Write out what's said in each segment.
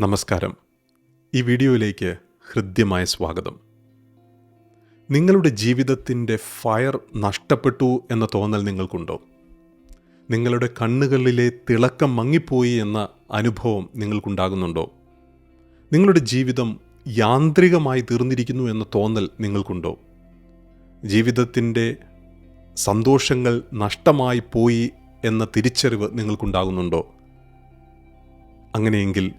നമസ്കാരം. ഈ വീഡിയോയിലേക്ക് ഹൃദ്യമായ സ്വാഗതം. നിങ്ങളുടെ ജീവിതത്തിന്റെ ഫയർ നഷ്ടപ്പെട്ടു എന്ന തോന്നൽ നിങ്ങൾക്കുണ്ടോ? നിങ്ങളുടെ കണ്ണുകളിലെ തിളക്കം മങ്ങിപ്പോയി എന്ന അനുഭവം നിങ്ങൾക്കുണ്ടാകുന്നുണ്ടോ? നിങ്ങളുടെ ജീവിതം യാന്ത്രികമായി തീർന്നിരിക്കുന്നു എന്ന തോന്നൽ നിങ്ങൾക്കുണ്ടോ? ജീവിതത്തിന്റെ സന്തോഷങ്ങൾ നഷ്ടമായി പോയി എന്ന തിരിച്ചറിവ് നിങ്ങൾക്കുണ്ടാകുന്നുണ്ടോ? അങ്ങനെയെങ്കിൽ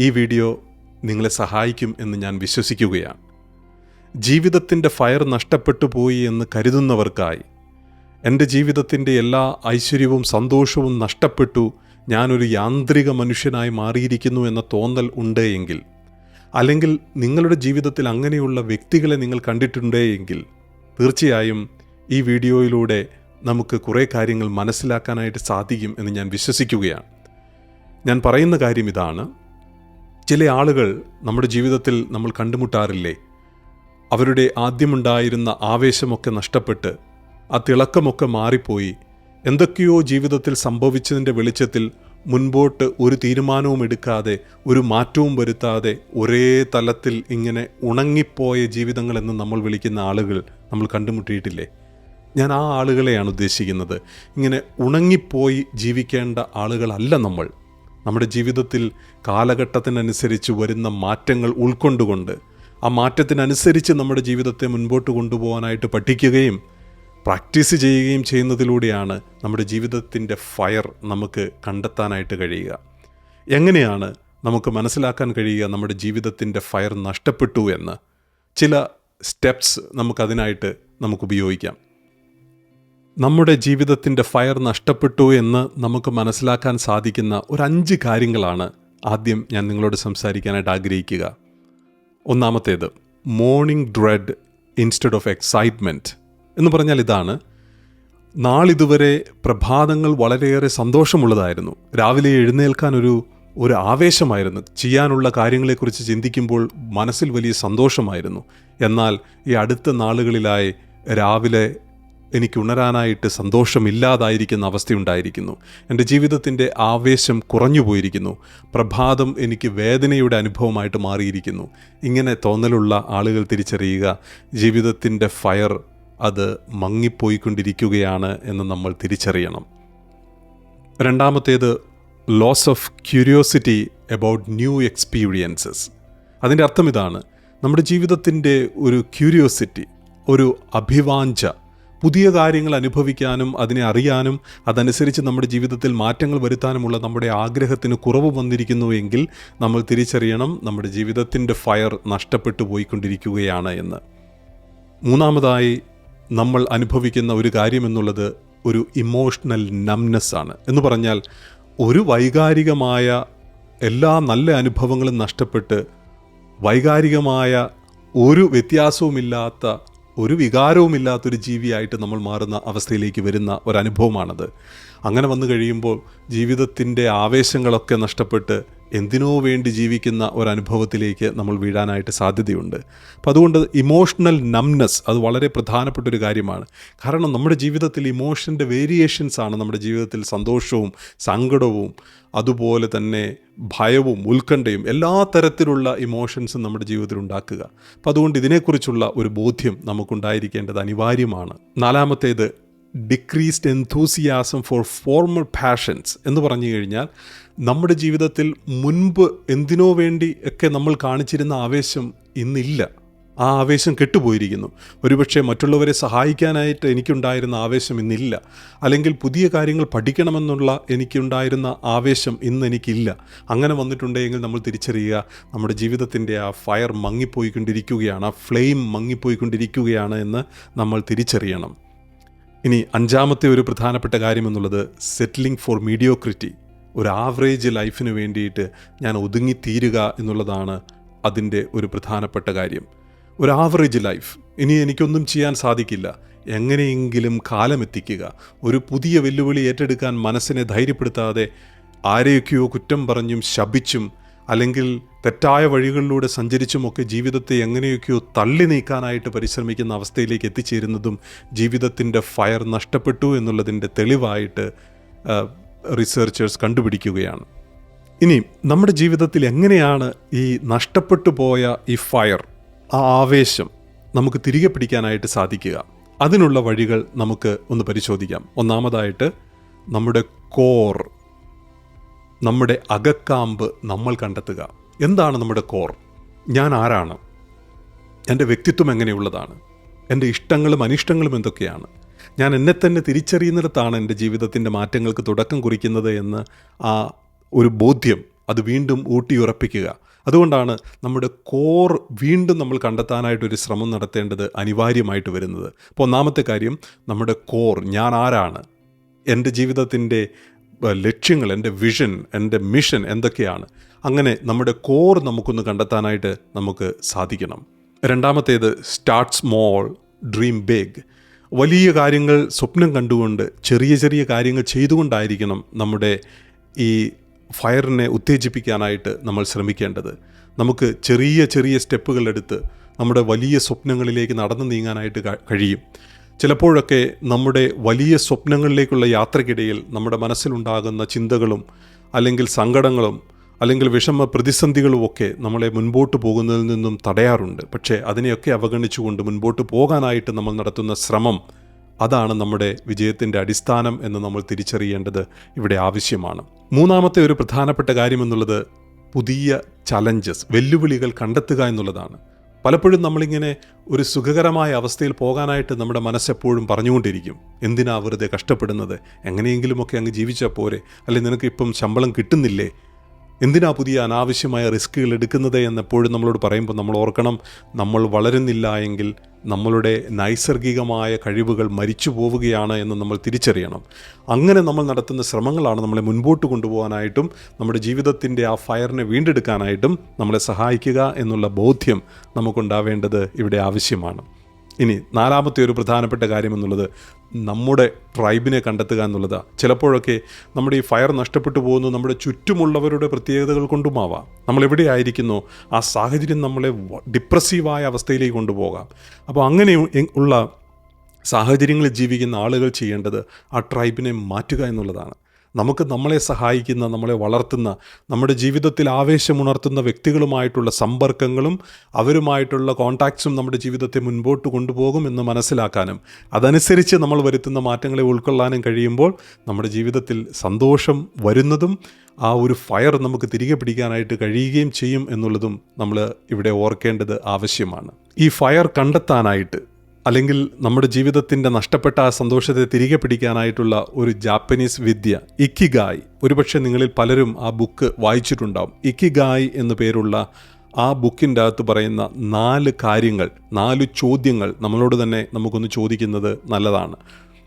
ഈ വീഡിയോ നിങ്ങളെ സഹായിക്കും എന്ന് ഞാൻ വിശ്വസിക്കുകയാണ്. ജീവിതത്തിന്റെ ഫയർ നഷ്ടപ്പെട്ടു പോയി എന്ന് കരുതുന്നവർക്കായി എന്റെ ജീവിതത്തിന്റെ എല്ലാ ഐശ്വര്യവും സന്തോഷവും നഷ്ടപ്പെട്ടു ഞാനൊരു യാന്ത്രിക മനുഷ്യനായി മാറിയിരിക്കുന്നു എന്ന തോന്നൽ ഉണ്ട് എങ്കിൽ അല്ലെങ്കിൽ നിങ്ങളുടെ ജീവിതത്തിൽ അങ്ങനെയുള്ള വ്യക്തികളെ നിങ്ങൾ കണ്ടിട്ടുണ്ടേ എങ്കിൽ തീർച്ചയായും ഈ വീഡിയോയിലൂടെ നമുക്ക് കുറേ കാര്യങ്ങൾ മനസ്സിലാക്കാനായിട്ട് സാധിക്കും എന്ന് ഞാൻ വിശ്വസിക്കുകയാണ്. ഞാൻ പറയുന്ന കാര്യം ഇതാണ്. ചില ആളുകൾ നമ്മുടെ ജീവിതത്തിൽ നമ്മൾ കണ്ടുമുട്ടാറില്ലേ? അവരുടെ ആദ്യമുണ്ടായിരുന്ന ആവേശമൊക്കെ നഷ്ടപ്പെട്ട് ആ തിളക്കമൊക്കെ മാറിപ്പോയി. എന്തൊക്കെയോ ജീവിതത്തിൽ സംഭവിച്ചതിന്റെ വെളിച്ചത്തിൽ മുൻപോട്ട് ഒരു തീരുമാനവും എടുക്കാതെ ഒരു മാറ്റവും വരുത്താതെ ഒരേ തലത്തിൽ ഇങ്ങനെ ഉണങ്ങിപ്പോയ ജീവിതങ്ങളെന്ന് നമ്മൾ വിളിക്കുന്ന ആളുകൾ നമ്മൾ കണ്ടുമുട്ടിയിട്ടില്ലേ? ഞാൻ ആ ആളുകളെയാണ് ഉദ്ദേശിക്കുന്നത്. ഇങ്ങനെ ഉണങ്ങിപ്പോയി ജീവിക്കേണ്ട ആളുകളല്ല നമ്മൾ. നമ്മുടെ ജീവിതത്തിൽ കാലഘട്ടത്തിനനുസരിച്ച് വരുന്ന മാറ്റങ്ങൾ ഉൾക്കൊണ്ടുകൊണ്ട് ആ മാറ്റത്തിനനുസരിച്ച് നമ്മുടെ ജീവിതത്തെ മുൻപോട്ട് കൊണ്ടുപോകാനായിട്ട് പഠിക്കുകയും പ്രാക്ടീസ് ചെയ്യുകയും ചെയ്യുന്നതിലൂടെയാണ് നമ്മുടെ ജീവിതത്തിന്റെ ഫയർ നമുക്ക് കണ്ടെത്താനായിട്ട് കഴിയുക. എങ്ങനെയാണ് നമുക്ക് മനസ്സിലാക്കാൻ കഴിയുക നമ്മുടെ ജീവിതത്തിന്റെ ഫയർ നഷ്ടപ്പെട്ടു എന്ന്? ചില സ്റ്റെപ്സ് നമുക്കതിനായിട്ട് നമുക്ക് ഉപയോഗിക്കാം. നമ്മുടെ ജീവിതത്തിന്റെ ഫയർ നഷ്ടപ്പെട്ടു എന്ന് നമുക്ക് മനസ്സിലാക്കാൻ സാധിക്കുന്ന ഒരു അഞ്ച് കാര്യങ്ങളാണ് ആദ്യം ഞാൻ നിങ്ങളോട് സംസാരിക്കാനായിട്ട് ആഗ്രഹിക്കുക. ഒന്നാമത്തേത് morning dread instead of excitement എന്ന് പറഞ്ഞാൽ ഇതാണ്. നാളിതുവരെ പ്രഭാതങ്ങൾ വളരെയേറെ സന്തോഷമുള്ളതായിരുന്നു. രാവിലെ എഴുന്നേൽക്കാൻ ഒരു ഒരു ആവേശമായിരുന്നു. ചെയ്യാനുള്ള കാര്യങ്ങളെക്കുറിച്ച് ചിന്തിക്കുമ്പോൾ മനസ്സിൽ വലിയ സന്തോഷമായിരുന്നു. എന്നാൽ ഈ അടുത്ത നാളുകളിലായി രാവിലെ എനിക്ക് ഉണരാനായിട്ട് സന്തോഷമില്ലാതായിരിക്കുന്ന അവസ്ഥയുണ്ടായിരിക്കുന്നു. എന്റെ ജീവിതത്തിന്റെ ആവേശം കുറഞ്ഞു പോയിരിക്കുന്നു പ്രഭാതം എനിക്ക് വേദനയുടെ അനുഭവമായിട്ട് മാറിയിരിക്കുന്നു. ഇങ്ങനെ തോന്നലുള്ള ആളുകൾ തിരിച്ചറിയുക ജീവിതത്തിന്റെ ഫയർ അത് മങ്ങിപ്പോയിക്കൊണ്ടിരിക്കുകയാണ് എന്ന് നമ്മൾ തിരിച്ചറിയണം. രണ്ടാമത്തേത് loss of curiosity about new experiences അതിന്റെ അർത്ഥം ഇതാണ് നമ്മുടെ ജീവിതത്തിന്റെ ഒരു ക്യൂരിയോസിറ്റി ഒരു അഭിവാഞ്ച പുതിയ കാര്യങ്ങൾ അനുഭവിക്കാനും അതിനെ അറിയാനും അതനുസരിച്ച് നമ്മുടെ ജീവിതത്തിൽ മാറ്റങ്ങൾ വരുത്താനുമുള്ള നമ്മുടെ ആഗ്രഹത്തിന് കുറവ് വന്നിരിക്കുന്നു എങ്കിൽ നമ്മൾ തിരിച്ചറിയണം നമ്മുടെ ജീവിതത്തിന്റെ ഫയർ നഷ്ടപ്പെട്ടു പോയിക്കൊണ്ടിരിക്കുകയാണ് എന്ന്. മൂന്നാമതായി നമ്മൾ അനുഭവിക്കുന്ന ഒരു കാര്യമെന്നുള്ളത് ഒരു ഇമോഷണൽ നംനെസ് ആണ്. എന്ന് പറഞ്ഞാൽ ഒരു വൈകാരികമായ എല്ലാ നല്ല അനുഭവങ്ങളും നഷ്ടപ്പെട്ട് വൈകാരികമായ ഒരു വ്യത്യാസവുമില്ലാത്ത ഒരു വികാരവുമില്ലാത്തൊരു ജീവിയായിട്ട് നമ്മൾ മാറുന്ന അവസ്ഥയിലേക്ക് വരുന്ന ഒരനുഭവമാണത്. അങ്ങനെ വന്നു കഴിയുമ്പോൾ ജീവിതത്തിന്റെ ആവേശങ്ങളൊക്കെ നഷ്ടപ്പെട്ട് എന്തിനോ വേണ്ടി ജീവിക്കുന്ന ഒരനുഭവത്തിലേക്ക് നമ്മൾ വീഴാനായിട്ട് സാധ്യതയുണ്ട്. അപ്പം അതുകൊണ്ട് ഇമോഷണൽ നംനെസ് അത് വളരെ പ്രധാനപ്പെട്ട ഒരു കാര്യമാണ്. കാരണം നമ്മുടെ ജീവിതത്തിൽ ഇമോഷന്റെ വേരിയേഷൻസ് ആണ് നമ്മുടെ ജീവിതത്തിൽ സന്തോഷവും സങ്കടവും അതുപോലെ തന്നെ ഭയവും ഉത്കണ്ഠയും എല്ലാ തരത്തിലുള്ള ഇമോഷൻസും നമ്മുടെ ജീവിതത്തിൽ ഉണ്ടാക്കുക. അപ്പം അതുകൊണ്ട് ഇതിനെക്കുറിച്ചുള്ള ഒരു ബോധ്യം നമുക്കുണ്ടായിരിക്കേണ്ടത് അനിവാര്യമാണ്. നാലാമത്തേത് decreased enthusiasm for formal passions എന്ന് പറഞ്ഞു കഴിഞ്ഞാൽ നമ്മുടെ ജീവിതത്തിൽ മുൻപ് എന്തിനോ വേണ്ടി ഒക്കെ നമ്മൾ കാണിച്ചിരുന്ന ആവേശം ഇന്നില്ല. ആ ആവേശം കെട്ടുപോയിരിക്കുന്നു. ഒരുപക്ഷെ മറ്റുള്ളവരെ സഹായിക്കാനായിട്ട് എനിക്കുണ്ടായിരുന്ന ആവേശം ഇന്നില്ല. അല്ലെങ്കിൽ പുതിയ കാര്യങ്ങൾ പഠിക്കണമെന്നുള്ള എനിക്കുണ്ടായിരുന്ന ആവേശം ഇന്ന് എനിക്കില്ല. അങ്ങനെ വന്നിട്ടുണ്ടെങ്കിൽ നമ്മൾ തിരിച്ചറിയുക നമ്മുടെ ജീവിതത്തിന്റെ ആ ഫയർ മങ്ങിപ്പോയിക്കൊണ്ടിരിക്കുകയാണ് ആ ഫ്ലെയിം മങ്ങിപ്പോയിക്കൊണ്ടിരിക്കുകയാണ് എന്ന് നമ്മൾ തിരിച്ചറിയണം. ഇനി അഞ്ചാമത്തെ ഒരു പ്രധാനപ്പെട്ട കാര്യം എന്നുള്ളത് സെറ്റിലിംഗ് ഫോർ മീഡിയോക്രിറ്റി ഒരു ആവറേജ് ലൈഫിന് വേണ്ടിയിട്ട് ഞാൻ ഒതുങ്ങിത്തീരുക എന്നുള്ളതാണ് അതിന്റെ ഒരു പ്രധാനപ്പെട്ട കാര്യം. ഒരു ആവറേജ് ലൈഫ് ഇനി എനിക്കൊന്നും ചെയ്യാൻ സാധിക്കില്ല. എങ്ങനെയെങ്കിലും കാലമെത്തിക്കുക. ഒരു പുതിയ വെല്ലുവിളി ഏറ്റെടുക്കാൻ മനസ്സിനെ ധൈര്യപ്പെടുത്താതെ ആരെയൊക്കെയോ കുറ്റം പറഞ്ഞും ശപിച്ചും അല്ലെങ്കിൽ തെറ്റായ വഴികളിലൂടെ സഞ്ചരിച്ചുമൊക്കെ ജീവിതത്തെ എങ്ങനെയൊക്കെയോ തള്ളി നീക്കാനായിട്ട് പരിശ്രമിക്കുന്ന അവസ്ഥയിലേക്ക് എത്തിച്ചേരുന്നതും ജീവിതത്തിന്റെ ഫയർ നഷ്ടപ്പെട്ടു എന്നുള്ളതിന്റെ തെളിവായിട്ട് റിസർച്ചേഴ്സ് കണ്ടുപിടിക്കുകയാണ്. ഇനി നമ്മുടെ ജീവിതത്തിൽ എങ്ങനെയാണ് ഈ നഷ്ടപ്പെട്ടു പോയ ഈ ഫയർ ആ ആവേശം നമുക്ക് തിരികെ പിടിക്കാനായിട്ട് സാധിക്കുക? അതിനുള്ള വഴികൾ നമുക്ക് ഒന്ന് പരിശോധിക്കാം. ഒന്നാമതായിട്ട് നമ്മുടെ കോർ നമ്മുടെ അകക്കാമ്പ് നമ്മൾ കണ്ടെത്തുക. എന്താണ് നമ്മുടെ കോർ? ഞാൻ ആരാണ്? എന്റെ വ്യക്തിത്വം എങ്ങനെയുള്ളതാണ്? എന്റെ ഇഷ്ടങ്ങളും അനിഷ്ടങ്ങളും എന്തൊക്കെയാണ്? ഞാൻ എന്നെ തന്നെ തിരിച്ചറിയുന്നിടത്താണ് എന്റെ ജീവിതത്തിന്റെ മാറ്റങ്ങൾക്ക് തുടക്കം കുറിക്കുന്നത് എന്ന് ആ ഒരു ബോധ്യം അത് വീണ്ടും ഊട്ടിയുറപ്പിക്കുക. അതുകൊണ്ടാണ് നമ്മുടെ കോർ വീണ്ടും നമ്മൾ കണ്ടെത്താനായിട്ടൊരു ശ്രമം നടത്തേണ്ടത് അനിവാര്യമായിട്ട് വരുന്നത്. അപ്പോൾ ഒന്നാമത്തെ കാര്യം നമ്മുടെ കോർ ഞാൻ ആരാണ്? എന്റെ ജീവിതത്തിന്റെ ലക്ഷ്യങ്ങൾ എന്റെ വിഷൻ എന്റെ മിഷൻ എന്തൊക്കെയാണ്? അങ്ങനെ നമ്മുടെ കോർ നമുക്കൊന്ന് കണ്ടെത്താനായിട്ട് നമുക്ക് സാധിക്കണം. രണ്ടാമത്തേത് സ്റ്റാർട്ട് സ്മോൾ ഡ്രീം ബിഗ് വലിയ കാര്യങ്ങൾ സ്വപ്നം കണ്ടുകൊണ്ട് ചെറിയ ചെറിയ കാര്യങ്ങൾ ചെയ്തുകൊണ്ടായിരിക്കണം നമ്മുടെ ഈ ഫയറിനെ ഉത്തേജിപ്പിക്കാനായിട്ട് നമ്മൾ ശ്രമിക്കേണ്ടത്. നമുക്ക് ചെറിയ ചെറിയ സ്റ്റെപ്പുകളെടുത്ത് നമ്മുടെ വലിയ സ്വപ്നങ്ങളിലേക്ക് നടന്നു നീങ്ങാനായിട്ട് കഴിയും. ചിലപ്പോഴൊക്കെ നമ്മുടെ വലിയ സ്വപ്നങ്ങളിലേക്കുള്ള യാത്രക്കിടയിൽ നമ്മുടെ മനസ്സിലുണ്ടാകുന്ന ചിന്തകളും അല്ലെങ്കിൽ സങ്കടങ്ങളും അല്ലെങ്കിൽ വിഷമ പ്രതിസന്ധികളുമൊക്കെ നമ്മളെ മുൻപോട്ട് പോകുന്നതിൽ നിന്നും തടയാറുണ്ട്. പക്ഷേ അതിനെയൊക്കെ അവഗണിച്ചുകൊണ്ട് മുൻപോട്ട് പോകാനായിട്ട് നമ്മൾ നടത്തുന്ന ശ്രമം അതാണ് നമ്മുടെ വിജയത്തിന്റെ അടിസ്ഥാനം എന്ന് നമ്മൾ തിരിച്ചറിയേണ്ടത് ഇവിടെ ആവശ്യമാണ്. മൂന്നാമത്തെ ഒരു പ്രധാനപ്പെട്ട കാര്യം എന്നുള്ളത് പുതിയ ചലഞ്ചസ് വെല്ലുവിളികൾ കണ്ടെത്തുക എന്നുള്ളതാണ്. പലപ്പോഴും നമ്മളിങ്ങനെ ഒരു സുഖകരമായ അവസ്ഥയിൽ പോകാനായിട്ട് നമ്മുടെ മനസ്സെപ്പോഴും പറഞ്ഞുകൊണ്ടിരിക്കും. എന്തിനാ വെറുതെ കഷ്ടപ്പെടുന്നത്? എങ്ങനെയെങ്കിലുമൊക്കെ അങ്ങ് ജീവിച്ചാൽ പോരെ. അല്ലെങ്കിൽ നിനക്ക് ഇപ്പം ശമ്പളം കിട്ടുന്നില്ലേ? എന്തിനാ പുതിയ അനാവശ്യമായ റിസ്ക്കുകൾ എടുക്കുന്നത് എന്നെപ്പോഴും നമ്മളോട് പറയുമ്പോൾ നമ്മൾ ഓർക്കണം നമ്മൾ വളരുന്നില്ല എങ്കിൽ നമ്മളുടെ നൈസർഗികമായ കഴിവുകൾ മരിച്ചു പോവുകയാണ് എന്ന് നമ്മൾ തിരിച്ചറിയണം. അങ്ങനെ നമ്മൾ നടത്തുന്ന ശ്രമങ്ങളാണ് നമ്മളെ മുൻപോട്ട് കൊണ്ടുപോകാനായിട്ടും നമ്മുടെ ജീവിതത്തിന്റെ ആ ഫയറിനെ വീണ്ടെടുക്കാനായിട്ടും നമ്മളെ സഹായിക്കുക എന്നുള്ള ബോധ്യം നമുക്കുണ്ടാവേണ്ടത് ഇവിടെ ആവശ്യമാണ്. ഇനി നാലാമത്തെ ഒരു പ്രധാനപ്പെട്ട കാര്യം എന്നുള്ളത് നമ്മുടെ ട്രൈബിനെ കണ്ടെത്തുക എന്നുള്ളതാണ് ചിലപ്പോഴൊക്കെ നമ്മുടെ ഈ ഫയർ നഷ്ടപ്പെട്ടു പോകുന്നു നമ്മുടെ ചുറ്റുമുള്ളവരുടെ പ്രത്യേകതകൾ കൊണ്ടുമാവാം. നമ്മൾ എവിടെയായിരിക്കുന്നു ആ സാഹചര്യം നമ്മളെ ഡിപ്രസീവായ അവസ്ഥയിലേക്ക് കൊണ്ടുപോകാം. അപ്പോൾ അങ്ങനെ ഉള്ള സാഹചര്യങ്ങളിൽ ജീവിക്കുന്ന ആളുകൾ ചെയ്യേണ്ടത് ആ ട്രൈബിനെ മാറ്റുക എന്നുള്ളതാണ്. നമുക്ക് നമ്മളെ സഹായിക്കുന്ന നമ്മളെ വളർത്തുന്ന നമ്മുടെ ജീവിതത്തിൽ ആവേശമുണർത്തുന്ന വ്യക്തികളുമായിട്ടുള്ള സമ്പർക്കങ്ങളും അവരുമായിട്ടുള്ള കോൺടാക്ട്സും നമ്മുടെ ജീവിതത്തെ മുൻപോട്ട് കൊണ്ടുപോകും എന്ന് മനസ്സിലാക്കാനും അതനുസരിച്ച് നമ്മൾ വരുത്തുന്ന മാറ്റങ്ങളെ ഉൾക്കൊള്ളാനും കഴിയുമ്പോൾ നമ്മുടെ ജീവിതത്തിൽ സന്തോഷം വരുന്നതും ആ ഒരു ഫയർ നമുക്ക് തിരികെ പിടിക്കാനായിട്ട് കഴിയുകയും ചെയ്യും എന്നുള്ളതും നമ്മൾ ഇവിടെ ഓർക്കേണ്ടത് ആവശ്യമാണ്. ഈ ഫയർ കണ്ടെത്താനായിട്ട് അല്ലെങ്കിൽ നമ്മുടെ ജീവിതത്തിന്റെ നഷ്ടപ്പെട്ട ആ സന്തോഷത്തെ തിരികെ പിടിക്കാനായിട്ടുള്ള ഒരു ജാപ്പനീസ് വിദ്യ ഇക്കിഗായ്. ഒരുപക്ഷെ നിങ്ങളിൽ പലരും ആ ബുക്ക് വായിച്ചിട്ടുണ്ടാവും. ഇക്കിഗായ് എന്നു പേരുള്ള ആ ബുക്കിന്റെ അകത്ത് പറയുന്ന നാല് കാര്യങ്ങൾ നാല് ചോദ്യങ്ങൾ നമ്മളോട് തന്നെ നമുക്കൊന്ന് ചോദിക്കുന്നത് നല്ലതാണ്.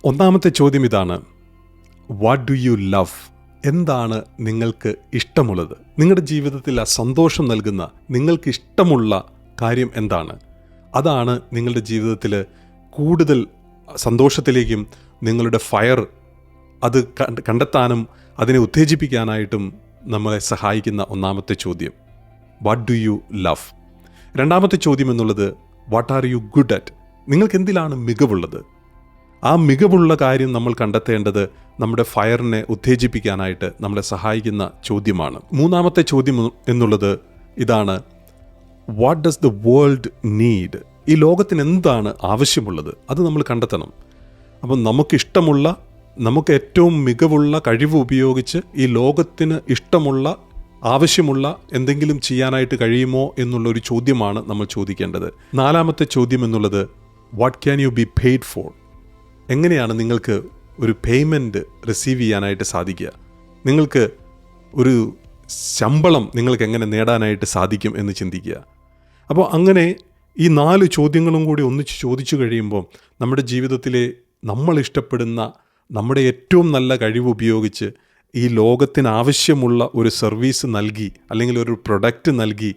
ഒന്നാമത്തെ ചോദ്യം ഇതാണ് വാട്ട് ഡു യു ലവ് എന്താണ് നിങ്ങൾക്ക് ഇഷ്ടമുള്ളത്? നിങ്ങളുടെ ജീവിതത്തിൽ ആ സന്തോഷം നൽകുന്ന നിങ്ങൾക്ക് ഇഷ്ടമുള്ള കാര്യം എന്താണ്? അതാണ് നിങ്ങളുടെ ജീവിതത്തിൽ കൂടുതൽ സന്തോഷത്തിലേക്കും നിങ്ങളുടെ ഫയർ അത് കണ്ടെത്താനും അതിനെ ഉത്തേജിപ്പിക്കാനായിട്ടും നമ്മളെ സഹായിക്കുന്ന ഒന്നാമത്തെ ചോദ്യം. വാട്ട് ഡു യു ലവ് രണ്ടാമത്തെ ചോദ്യം എന്നുള്ളത് what are you good at നിങ്ങൾക്ക് എന്തിലാണ് മികവുള്ളത്? ആ മികവുള്ള കാര്യം നമ്മൾ കണ്ടെത്തേണ്ടത് നമ്മുടെ ഫയറിനെ ഉത്തേജിപ്പിക്കാനായിട്ട് നമ്മളെ സഹായിക്കുന്ന ചോദ്യമാണ്. മൂന്നാമത്തെ ചോദ്യം എന്നുള്ളത് ഇതാണ് what does the world need ഈ ലോകത്തിന് എന്താണ് ആവശ്യമുള്ളത്? അത് നമ്മൾ കണ്ടെത്തണം. അപ്പം നമുക്കിഷ്ടമുള്ള നമുക്ക് ഏറ്റവും മികവുള്ള കഴിവ് ഉപയോഗിച്ച് ഈ ലോകത്തിന് ഇഷ്ടമുള്ള ആവശ്യമുള്ള എന്തെങ്കിലും ചെയ്യാനായിട്ട് കഴിയുമോ എന്നുള്ള ഒരു ചോദ്യമാണ് നമ്മൾ ചോദിക്കേണ്ടത്. നാലാമത്തെ ചോദ്യം എന്നുള്ളത് what can you be paid for എങ്ങനെയാണ് നിങ്ങൾക്ക് ഒരു പേയ്മെന്റ് റിസീവ് ചെയ്യാനായിട്ട് സാധിക്കുക? നിങ്ങൾക്ക് ഒരു ശമ്പളം നിങ്ങൾക്ക് എങ്ങനെ നേടാനായിട്ട് സാധിക്കും എന്ന് ചിന്തിക്കുക. അപ്പോൾ അങ്ങനെ ഈ നാല് ചോദ്യങ്ങളും കൂടി ഒന്നിച്ച് ചോദിച്ചു കഴിയുമ്പോൾ നമ്മുടെ ജീവിതത്തിലെ നമ്മൾ ഇഷ്ടപ്പെടുന്ന നമ്മുടെ ഏറ്റവും നല്ല കഴിവ് ഉപയോഗിച്ച് ഈ ലോകത്തിന് ആവശ്യമുള്ള ഒരു സർവീസ് നൽകി അല്ലെങ്കിൽ ഒരു പ്രൊഡക്റ്റ് നൽകി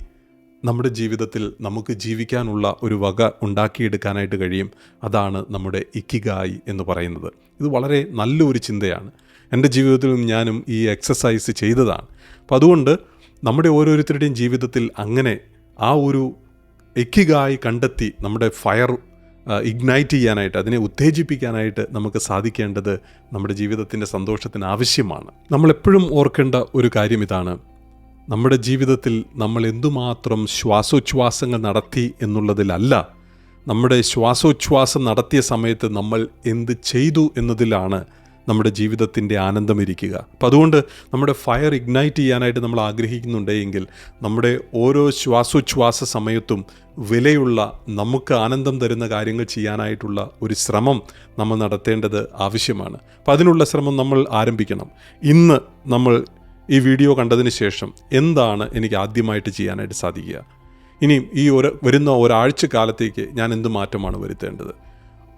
നമ്മുടെ ജീവിതത്തിൽ നമുക്ക് ജീവിക്കാനുള്ള ഒരു വക ഉണ്ടാക്കിയെടുക്കാനായിട്ട് കഴിയും. അതാണ് നമ്മുടെ ഇക്കിഗായി എന്ന് പറയുന്നത്. ഇത് വളരെ നല്ലൊരു ചിന്തയാണ്. എന്റെ ജീവിതത്തിലും ഞാനും ഈ എക്സസൈസ് ചെയ്തതാണ്. അപ്പോൾ അതുകൊണ്ട് നമ്മുടെ ഓരോരുത്തരുടെയും ജീവിതത്തിൽ അങ്ങനെ ആ ഒരു എക്കിഗായി കണ്ടെത്തി നമ്മുടെ ഫയർ ഇഗ്നൈറ്റ് ചെയ്യാനായിട്ട് അതിനെ ഉത്തേജിപ്പിക്കാനായിട്ട് നമുക്ക് സാധിക്കേണ്ടത് നമ്മുടെ ജീവിതത്തിന്റെ സന്തോഷത്തിന് ആവശ്യമാണ്. നമ്മളെപ്പോഴും ഓർക്കേണ്ട ഒരു കാര്യം ഇതാണ്. നമ്മുടെ ജീവിതത്തിൽ നമ്മൾ എന്തുമാത്രം ശ്വാസോച്ഛ്വാസങ്ങൾ നടത്തി എന്നുള്ളതിലല്ല നമ്മുടെ ശ്വാസോച്ഛ്വാസം നടത്തിയ സമയത്ത് നമ്മൾ എന്ത് ചെയ്തു എന്നതിലാണ് നമ്മുടെ ജീവിതത്തിന്റെ ആനന്ദം ഇരിക്കുക. അപ്പം അതുകൊണ്ട് നമ്മുടെ ഫയർ ഇഗ്നൈറ്റ് ചെയ്യാനായിട്ട് നമ്മൾ ആഗ്രഹിക്കുന്നുണ്ടെങ്കിൽ നമ്മുടെ ഓരോ ശ്വാസോച്ഛ്വാസ സമയത്തും വിലയുള്ള നമുക്ക് ആനന്ദം തരുന്ന കാര്യങ്ങൾ ചെയ്യാനായിട്ടുള്ള ഒരു ശ്രമം നമ്മൾ നടത്തേണ്ടത് ആവശ്യമാണ്. അപ്പം അതിനുള്ള ശ്രമം നമ്മൾ ആരംഭിക്കണം. ഇന്ന് നമ്മൾ ഈ വീഡിയോ കണ്ടതിന് ശേഷം എന്താണ് എനിക്ക് ആദ്യമായിട്ട് ചെയ്യാനായിട്ട് സാധിക്കുക? ഇനിയും ഈ ഒരു വരുന്ന ഒരാഴ്ച കാലത്തേക്ക് ഞാൻ എന്ത് മാറ്റമാണ് വരുത്തേണ്ടത്?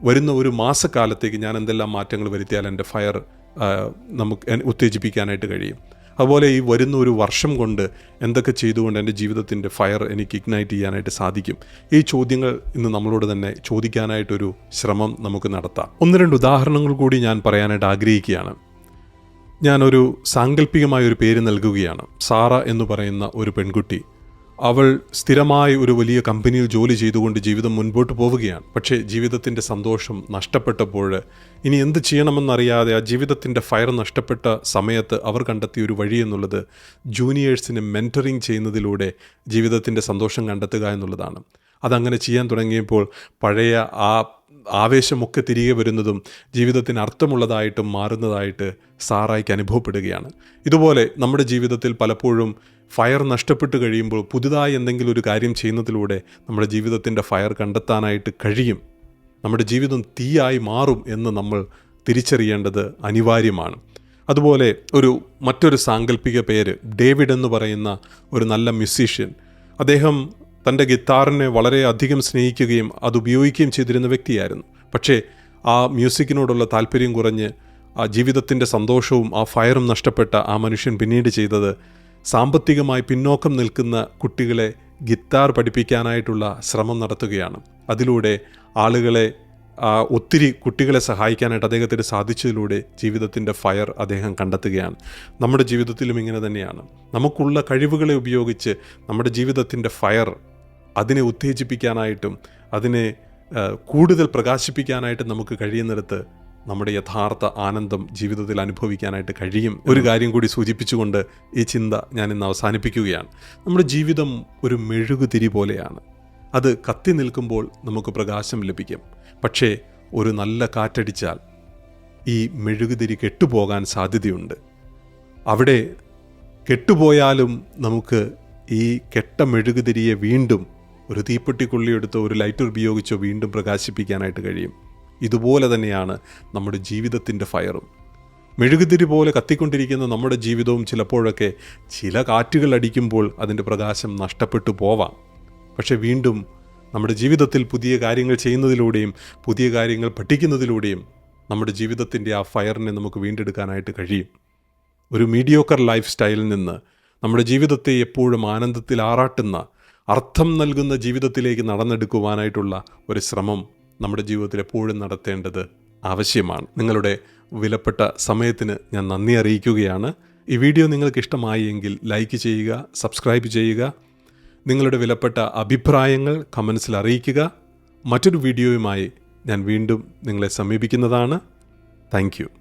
വരുന്ന ഒരു മാസക്കാലത്തേക്ക് ഞാൻ എന്തെല്ലാം മാറ്റങ്ങൾ വരുത്തിയാൽ എന്റെ ഫയർ നമുക്ക് ഉത്തേജിപ്പിക്കാനായിട്ട് കഴിയും. അതുപോലെ ഈ വരുന്ന ഒരു വർഷം കൊണ്ട് എന്തൊക്കെ ചെയ്തുകൊണ്ട് എന്റെ ജീവിതത്തിന്റെ ഫയർ എനിക്ക് ഇഗ്നൈറ്റ് ചെയ്യാനായിട്ട് സാധിക്കും. ഈ ചോദ്യങ്ങൾ ഇന്ന് നമ്മളോട് തന്നെ ചോദിക്കാനായിട്ടൊരു ശ്രമം നമുക്ക് നടത്താം. ഒന്ന് രണ്ട് ഉദാഹരണങ്ങൾ കൂടി ഞാൻ പറയാനായിട്ട് ആഗ്രഹിക്കുകയാണ്. ഞാനൊരു സാങ്കല്പികമായ ഒരു പേര് നൽകുകയാണ്. സാറ എന്ന് പറയുന്ന ഒരു പെൺകുട്ടി. അവൾ സ്ഥിരമായി ഒരു വലിയ കമ്പനിയിൽ ജോലി ചെയ്തുകൊണ്ട് ജീവിതം മുൻപോട്ട് പോവുകയാണ്. പക്ഷേ ജീവിതത്തിന്റെ സന്തോഷം നഷ്ടപ്പെട്ടപ്പോൾ ഇനി എന്ത് ചെയ്യണമെന്നറിയാതെ ആ ജീവിതത്തിന്റെ ഫയർ നഷ്ടപ്പെട്ട സമയത്ത് അവർ കണ്ടെത്തിയ ഒരു വഴി എന്നുള്ളത് ജൂനിയേഴ്സിന് മെന്ററിങ് ചെയ്യുന്നതിലൂടെ ജീവിതത്തിന്റെ സന്തോഷം കണ്ടെത്തുക എന്നുള്ളതാണ്. അതങ്ങനെ ചെയ്യാൻ തുടങ്ങിയപ്പോൾ പഴയ ആ ആവേശമൊക്കെ തിരികെ വരുന്നതും ജീവിതത്തിന് അർത്ഥമുള്ളതായിട്ടും മാറുന്നതായിട്ട് സാറായിക്ക് അനുഭവപ്പെടുകയാണ്. ഇതുപോലെ നമ്മുടെ ജീവിതത്തിൽ പലപ്പോഴും ഫയർ നഷ്ടപ്പെട്ടു കഴിയുമ്പോൾ പുതുതായി എന്തെങ്കിലും ഒരു കാര്യം ചെയ്യുന്നതിലൂടെ നമ്മുടെ ജീവിതത്തിന്റെ ഫയർ കണ്ടെത്താനായിട്ട് കഴിയും. നമ്മുടെ ജീവിതം തീയായി മാറും എന്ന് നമ്മൾ തിരിച്ചറിയേണ്ടത് അനിവാര്യമാണ്. അതുപോലെ ഒരു മറ്റൊരു സാങ്കല്പിക പേര് ഡേവിഡ് എന്ന് പറയുന്ന ഒരു നല്ല മ്യൂസീഷ്യൻ. അദ്ദേഹം തന്റെ ഗിത്താറിനെ വളരെയധികം സ്നേഹിക്കുകയും അത് ഉപയോഗിക്കുകയും ചെയ്തിരുന്ന വ്യക്തിയായിരുന്നു. പക്ഷേ ആ മ്യൂസിക്കിനോടുള്ള താല്പര്യം കുറഞ്ഞ് ആ ജീവിതത്തിന്റെ സന്തോഷവും ആ ഫയറും നഷ്ടപ്പെട്ട ആ മനുഷ്യൻ പിന്നീട് ചെയ്തത് സാമ്പത്തികമായി പിന്നോക്കം നിൽക്കുന്ന കുട്ടികളെ ഗിത്താർ പഠിപ്പിക്കാനായിട്ടുള്ള ശ്രമം നടത്തുകയാണ്. അതിലൂടെ ആളുകളെ ഒത്തിരി കുട്ടികളെ സഹായിക്കാനായിട്ട് അദ്ദേഹത്തിന് സാധിച്ചതിലൂടെ ജീവിതത്തിന്റെ ഫയർ അദ്ദേഹം കണ്ടെത്തുകയാണ്. നമ്മുടെ ജീവിതത്തിലും ഇങ്ങനെ തന്നെയാണ്. നമുക്കുള്ള കഴിവുകളെ ഉപയോഗിച്ച് നമ്മുടെ ജീവിതത്തിന്റെ ഫയർ അതിനെ ഉത്തേജിപ്പിക്കാനായിട്ടും അതിനെ കൂടുതൽ പ്രകാശിപ്പിക്കാനായിട്ട് നമുക്ക് കഴിയുന്നിടത്ത് നമ്മുടെ യഥാർത്ഥ ആനന്ദം ജീവിതത്തിൽ അനുഭവിക്കാനായിട്ട് കഴിയും ഒരു കാര്യം കൂടി സൂചിപ്പിച്ചുകൊണ്ട് ഈ ചിന്ത ഞാൻ ഇന്ന് അവസാനിപ്പിക്കുകയാണ്. നമ്മുടെ ജീവിതം ഒരു മെഴുകുതിരി പോലെയാണ്. അത് കത്തി നിൽക്കുമ്പോൾ നമുക്ക് പ്രകാശം ലഭിക്കും. പക്ഷേ ഒരു നല്ല കാറ്റടിച്ചാൽ ഈ മെഴുകുതിരി കെട്ടുപോകാൻ സാധ്യതയുണ്ട്. അവിടെ കെട്ടുപോയാലും നമുക്ക് ഈ കെട്ട മെഴുകുതിരിയെ വീണ്ടും ഒരു തീപ്പെട്ടിക്കുള്ളിയെടുത്തോ ഒരു ലൈറ്റർ ഉപയോഗിച്ചോ വീണ്ടും പ്രകാശിപ്പിക്കാനായിട്ട് കഴിയും. ഇതുപോലെ തന്നെയാണ് നമ്മുടെ ജീവിതത്തിന്റെ ഫയറും. മെഴുകുതിരി പോലെ കത്തിക്കൊണ്ടിരിക്കുന്ന നമ്മുടെ ജീവിതവും ചിലപ്പോഴൊക്കെ ചില കാറ്റുകൾ അടിക്കുമ്പോൾ അതിന്റെ പ്രകാശം നഷ്ടപ്പെട്ടു പോവാം. പക്ഷെ വീണ്ടും നമ്മുടെ ജീവിതത്തിൽ പുതിയ കാര്യങ്ങൾ ചെയ്യുന്നതിലൂടെയും പുതിയ കാര്യങ്ങൾ പഠിക്കുന്നതിലൂടെയും നമ്മുടെ ജീവിതത്തിന്റെ ആ ഫയറിനെ നമുക്ക് വീണ്ടെടുക്കാനായിട്ട് കഴിയും. ഒരു മീഡിയോക്കർ ലൈഫ് സ്റ്റൈലിൽ നിന്ന് നമ്മുടെ ജീവിതത്തെ എപ്പോഴും ആനന്ദത്തിൽ ആറാട്ടുന്ന അർത്ഥം നൽകുന്ന ജീവിതത്തിലേക്ക് നടന്നെടുക്കുവാനായിട്ടുള്ള ഒരു ശ്രമം നമ്മുടെ ജീവിതത്തിൽ എപ്പോഴും നടത്തേണ്ടത് ആവശ്യമാണ്. നിങ്ങളുടെ വിലപ്പെട്ട സമയത്തിന് ഞാൻ നന്ദി അറിയിക്കുകയാണ്. ഈ വീഡിയോ നിങ്ങൾക്ക് ഇഷ്ടമായി എങ്കിൽ ലൈക്ക് ചെയ്യുക സബ്സ്ക്രൈബ് ചെയ്യുക നിങ്ങളുടെ വിലപ്പെട്ട അഭിപ്രായങ്ങൾ കമൻസിൽ അറിയിക്കുക. മറ്റൊരു വീഡിയോയുമായി ഞാൻ വീണ്ടും നിങ്ങളെ സമീപിക്കുന്നതാണ്. താങ്ക്